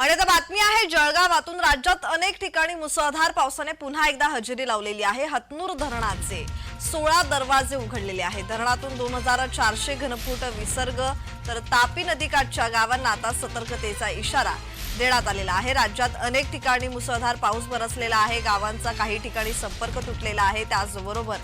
आणि आता बातमी आहे जळगावातून राज्यात अनेक ठिकाणी मुसळधार पावसाने पुन्हा एकदा हजेरी लावलेली आहे. हतनूर धरणाचे सोळा दरवाजे उघडलेले आहेत. धरणातून दोन हजार चारशे घनफूट विसर्ग तर तापी नदीकाठच्या गावांना आता सतर्कतेचा इशारा देण्यात आलेला आहे. राज्यात अनेक ठिकाणी मुसळधार पाऊस बरसलेला आहे. गावांचा काही ठिकाणी संपर्क तुटलेला आहे. त्याचबरोबर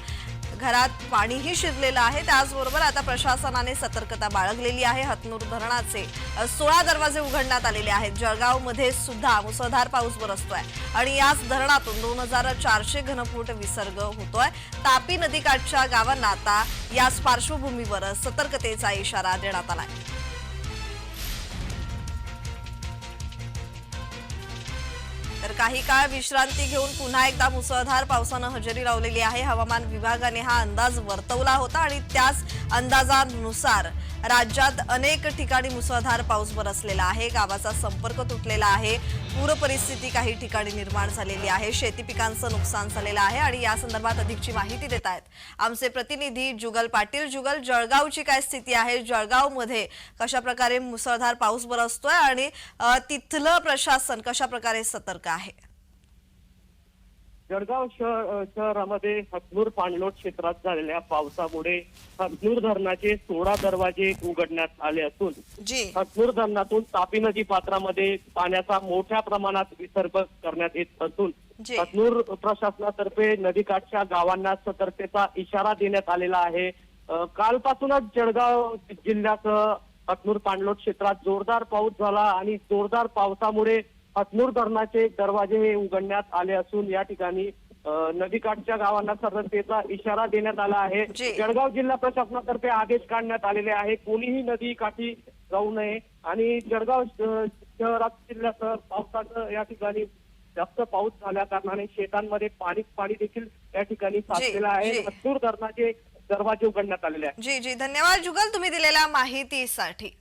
घरात पाणीही शिरलेलं आहे. त्याचबरोबर आता प्रशासनाने सतर्कता बाळगलेली आहे. हतनूर धरणाचे सोळा दरवाजे उघडण्यात आलेले आहेत. जळगावमध्ये सुद्धा मुसळधार पाऊस बरसतोय आणि याच धरणातून दोन हजार चारशे घनफूट विसर्ग होतोय. तापी नदीकाठच्या गावांना आता याच पार्श्वभूमीवर सतर्कतेचा इशारा देण्यात आलाय. तर काही काळ विश्रांती घेऊन पुन्हा एकदा मुसळधार पावसानं हजेरी लावलेली आहे. हवामान विभागाने हा अंदाज वर्तवला होता आणि त्याच अंदाजानुसार राज्यात अनेक ठिकाणी मुसळधार पाऊस बरसलेला आहे. गावाचा संपर्क तुटलेला आहे. पूर परिस्थिती काही ठिकाणी निर्माण झालेली आहे. शेती पिकांचं नुकसान झालेलं आहे आणि या संदर्भात अधिकची माहिती देत आहेत. आमचे प्रतिनिधी जुगल पाटील. जुगल जळगावची काय स्थिती आहे? जळगावमध्ये कशा प्रकारे मुसळधार पाऊस बरसतोय आणि तिथलं प्रशासन कशा प्रकारे सतर्क आहे. जळगाव शहर शहरामध्ये हतनूर पाणलोट क्षेत्रात झालेल्या पावसामुळे हतनूर धरणाचे सोळा दरवाजे उघडण्यात आले असून हतनूर धरणातून तापी नदी पात्रामध्ये पाण्याचा मोठ्या प्रमाणात विसर्ग करण्यात येत असून. हतनूर प्रशासनातर्फे नदीकाठच्या गावांना सतर्कतेचा इशारा देण्यात आलेला आहे. कालपासूनच जळगाव जिल्ह्यासह हतनूर पाणलोट क्षेत्रात जोरदार पाऊस झाला आणि जोरदार पावसामुळे हतनूर धरणाचे दरवाजे हे उघडण्यात आले असून या ठिकाणी नदीकाठच्या गावांना सतर्कतेचा इशारा देण्यात आला आहे. जळगाव जिल्हा प्रशासनातर्फे आदेश काढण्यात आलेले आहे. कोणीही नदी काठी जाऊ नये आणि जळगाव शहरात जिल्ह्यासह पावसाचं या ठिकाणी जास्त पाऊस झाल्या कारणाने शेतांमध्ये पाणी पाणी देखील या ठिकाणी साचलेलं आहे. हतनूर धरणाचे दरवाजे उघडण्यात आलेले आहे जी जी. धन्यवाद जुगल तुम्ही दिलेल्या माहितीसाठी.